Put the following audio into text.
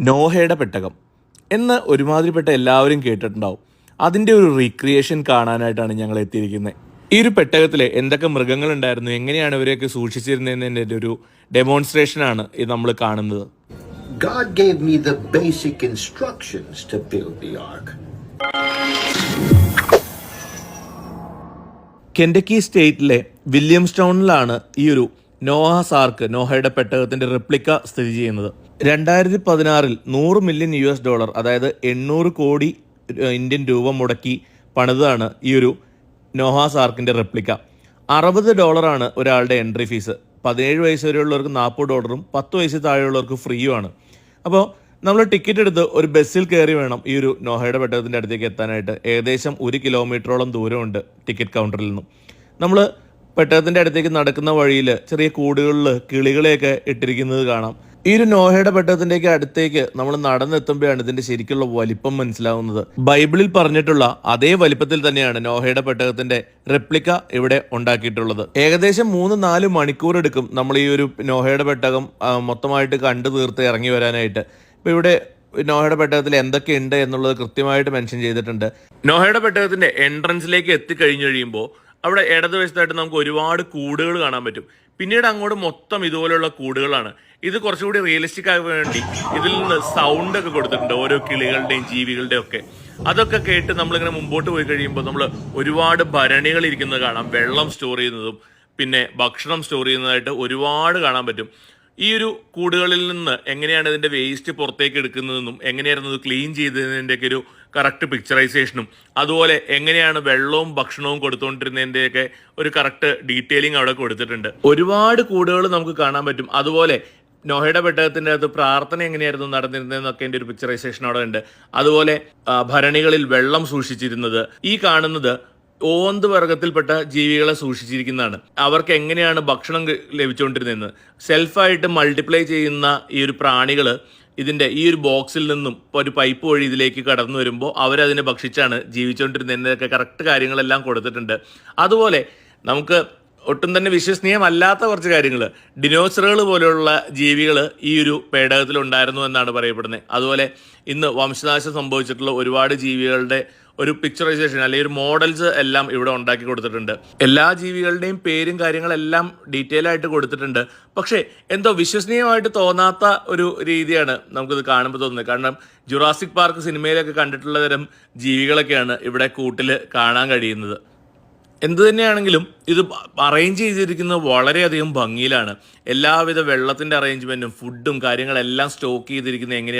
നോഹയുടെ പെട്ടകം എന്ന് ഒരുമാതിരിപ്പെട്ട എല്ലാവരും കേട്ടിട്ടുണ്ടാവും. അതിന്റെ ഒരു റീക്രിയേഷൻ കാണാനായിട്ടാണ് ഞങ്ങൾ എത്തിയിരിക്കുന്നത് ഈ ഒരു പെട്ടകത്തിൽ എന്തൊക്കെ മൃഗങ്ങളുണ്ടായിരുന്നു എങ്ങനെയാണ് ഇവരെയൊക്കെ സൂക്ഷിച്ചിരുന്നതിന്റെ ഒരു ഡെമോൺസ്ട്രേഷനാണ് ഇത് നമ്മൾ കാണുന്നത്. God gave me the basic instructions to build the ark. Kentucky സ്റ്റേറ്റിലെ വില്യംസ്റ്റൗണിലാണ് ഈ ഒരു നോഹ സാർക്ക് നോഹയുടെ പെട്ടകത്തിന്റെ റിപ്ലിക്ക സ്ഥിതി ചെയ്യുന്നത്. രണ്ടായിരത്തി പതിനാറിൽ നൂറ് മില്യൺ യു എസ് ഡോളർ അതായത് എണ്ണൂറ് കോടി ഇന്ത്യൻ രൂപ മുടക്കി പണിതാണ് ഈ ഒരു നോഹ സാർക്കിന്റെ റെപ്ലിക്ക. അറുപത് ഡോളറാണ് ഒരാളുടെ എൻട്രി ഫീസ്. പതിനേഴ് വയസ്സ് വരെയുള്ളവർക്ക് നാൽപ്പത് ഡോളറും പത്ത് വയസ്സ് താഴെയുള്ളവർക്ക് ഫ്രീയുമാണ്. അപ്പോൾ നമ്മൾ ടിക്കറ്റ് എടുത്ത് ഒരു ബസ്സിൽ കയറി വേണം ഈ ഒരു നോഹയുടെ പെട്ടകത്തിന്റെ അടുത്തേക്ക് എത്താനായിട്ട്. ഏകദേശം ഒരു കിലോമീറ്ററോളം ദൂരമുണ്ട് ടിക്കറ്റ് കൗണ്ടറിൽ നിന്നും. നമ്മൾ പെട്ടകത്തിന്റെ അടുത്തേക്ക് നടക്കുന്ന വഴിയിൽ ചെറിയ കൂടുകളിൽ കിളികളെയൊക്കെ ഇട്ടിരിക്കുന്നത് കാണാം. ഈ ഒരു നോഹയുടെ പെട്ടത്തിന്റെയൊക്കെ അടുത്തേക്ക് നമ്മൾ നടന്നെത്തുമ്പോഴാണ് ഇതിന്റെ ശരിക്കുള്ള വലിപ്പം മനസ്സിലാവുന്നത്. ബൈബിളിൽ പറഞ്ഞിട്ടുള്ള അതേ വലിപ്പത്തിൽ തന്നെയാണ് നോഹയുടെ പെട്ടകത്തിന്റെ റെപ്ലിക്ക ഇവിടെ ഉണ്ടാക്കിയിട്ടുള്ളത്. ഏകദേശം മൂന്ന് നാല് മണിക്കൂർ എടുക്കും നമ്മൾ ഈ ഒരു നോഹയുടെ പെട്ടകം മൊത്തമായിട്ട് കണ്ടു തീർത്ത് ഇറങ്ങി വരാനായിട്ട്. ഇപ്പൊ ഇവിടെ നോഹയുടെ പെട്ടകത്തിൽ എന്തൊക്കെ ഉണ്ട് എന്നുള്ളത് കൃത്യമായിട്ട് മെൻഷൻ ചെയ്തിട്ടുണ്ട്. നോഹയുടെ പെട്ടകത്തിന്റെ എൻട്രൻസിലേക്ക് എത്തിക്കഴിഞ്ഞു കഴിയുമ്പോൾ അവിടെ ഇടതുവശത്തായിട്ട് നമുക്ക് ഒരുപാട് കൂടുകൾ കാണാൻ പറ്റും. പിന്നീട് അങ്ങോട്ട് മൊത്തം ഇതുപോലെയുള്ള കൂടുകളാണ്. ഇത് കുറച്ചുകൂടി റിയലിസ്റ്റിക് ആകാൻ വേണ്ടി ഇതിൽ നിന്ന് സൗണ്ട് ഒക്കെ കൊടുത്തിട്ടുണ്ട് ഓരോ കിളികളുടെയും ജീവികളുടെയും ഒക്കെ. അതൊക്കെ കേട്ട് നമ്മളിങ്ങനെ മുമ്പോട്ട് പോയി കഴിയുമ്പോൾ നമ്മൾ ഒരുപാട് ഭരണികൾ ഇരിക്കുന്നത് കാണാം വെള്ളം സ്റ്റോർ ചെയ്യുന്നതും പിന്നെ ഭക്ഷണം സ്റ്റോർ ചെയ്യുന്നതായിട്ട് ഒരുപാട് കാണാൻ പറ്റും. ഈ ഒരു കൂടുകളിൽ നിന്ന് എങ്ങനെയാണ് ഇതിന്റെ വേസ്റ്റ് പുറത്തേക്ക് എടുക്കുന്നതെന്നും എങ്ങനെയായിരുന്നു ഇത് ക്ലീൻ ചെയ്തതിന്റെയൊക്കെ ഒരു കറക്റ്റ് പിക്ചറൈസേഷനും അതുപോലെ എങ്ങനെയാണ് വെള്ളവും ഭക്ഷണവും കൊടുത്തുകൊണ്ടിരുന്നതിന്റെയൊക്കെ ഒരു കറക്റ്റ് ഡീറ്റെയിലിംഗ് അവിടെ കൊടുത്തിട്ടുണ്ട്. ഒരുപാട് കൂടുകൾ നമുക്ക് കാണാൻ പറ്റും. അതുപോലെ നോഹയുടെ പെട്ടകത്തിന്റെ അകത്ത് പ്രാർത്ഥന എങ്ങനെയായിരുന്നു നടന്നിരുന്നതെന്നൊക്കെ എന്റെ ഒരു പിക്ചറൈസേഷൻ അവിടെ ഉണ്ട്. അതുപോലെ ഭരണികളിൽ വെള്ളം സൂക്ഷിച്ചിരുന്നത്. ഈ കാണുന്നത് ഓന്ത് വർഗത്തിൽപ്പെട്ട ജീവികളെ സൂക്ഷിച്ചിരിക്കുന്നതാണ്. അവർക്ക് എങ്ങനെയാണ് ഭക്ഷണം ലഭിച്ചുകൊണ്ടിരുന്നത് സെൽഫായിട്ട് മൾട്ടിപ്ലൈ ചെയ്യുന്ന ഈ ഒരു പ്രാണികൾ ഇതിന്റെ ഈ ഒരു ബോക്സിൽ നിന്നും ഒരു പൈപ്പ് വഴി ഇതിലേക്ക് കടന്നു വരുമ്പോൾ അവരതിനെ ഭക്ഷിച്ചാണ് ജീവിച്ചുകൊണ്ടിരുന്നതിന്റെയൊക്കെ കറക്റ്റ് കാര്യങ്ങളെല്ലാം കൊടുത്തിട്ടുണ്ട്. അതുപോലെ നമുക്ക് ഒട്ടും തന്നെ വിശ്വസനീയമല്ലാത്ത കുറച്ച് കാര്യങ്ങൾ. ഡിനോസറുകൾ പോലെയുള്ള ജീവികൾ ഈ ഒരു പേടകത്തിൽ ഉണ്ടായിരുന്നു എന്നാണ് പറയപ്പെടുന്നത്. അതുപോലെ ഇന്ന് വംശനാശം സംഭവിച്ചിട്ടുള്ള ഒരുപാട് ജീവികളുടെ ഒരു പിക്ചറൈസേഷൻ അല്ലെങ്കിൽ ഒരു മോഡൽസ് എല്ലാം ഇവിടെ ഉണ്ടാക്കി കൊടുത്തിട്ടുണ്ട്. എല്ലാ ജീവികളുടെയും പേരും കാര്യങ്ങളെല്ലാം ഡീറ്റെയിൽ ആയിട്ട് കൊടുത്തിട്ടുണ്ട്. പക്ഷേ എന്തോ വിശ്വസനീയമായിട്ട് തോന്നാത്ത ഒരു രീതിയാണ് നമുക്കിത് കാണുമ്പോൾ തോന്നുന്നത്. കാരണം ജുറാസിക് പാർക്ക് സിനിമയിലൊക്കെ കണ്ടിട്ടുള്ള തരം ജീവികളൊക്കെയാണ് ഇവിടെ കൂട്ടിൽ കാണാൻ കഴിയുന്നത്. എന്തു തന്നെയാണെങ്കിലും ഇത് അറേഞ്ച് ചെയ്തിരിക്കുന്നത് വളരെയധികം ഭംഗിയിലാണ്. എല്ലാവിധ വെള്ളത്തിന്റെ അറേഞ്ച്മെന്റും ഫുഡും കാര്യങ്ങളെല്ലാം സ്റ്റോക്ക് ചെയ്തിരിക്കുന്നത് എങ്ങനെയാണ്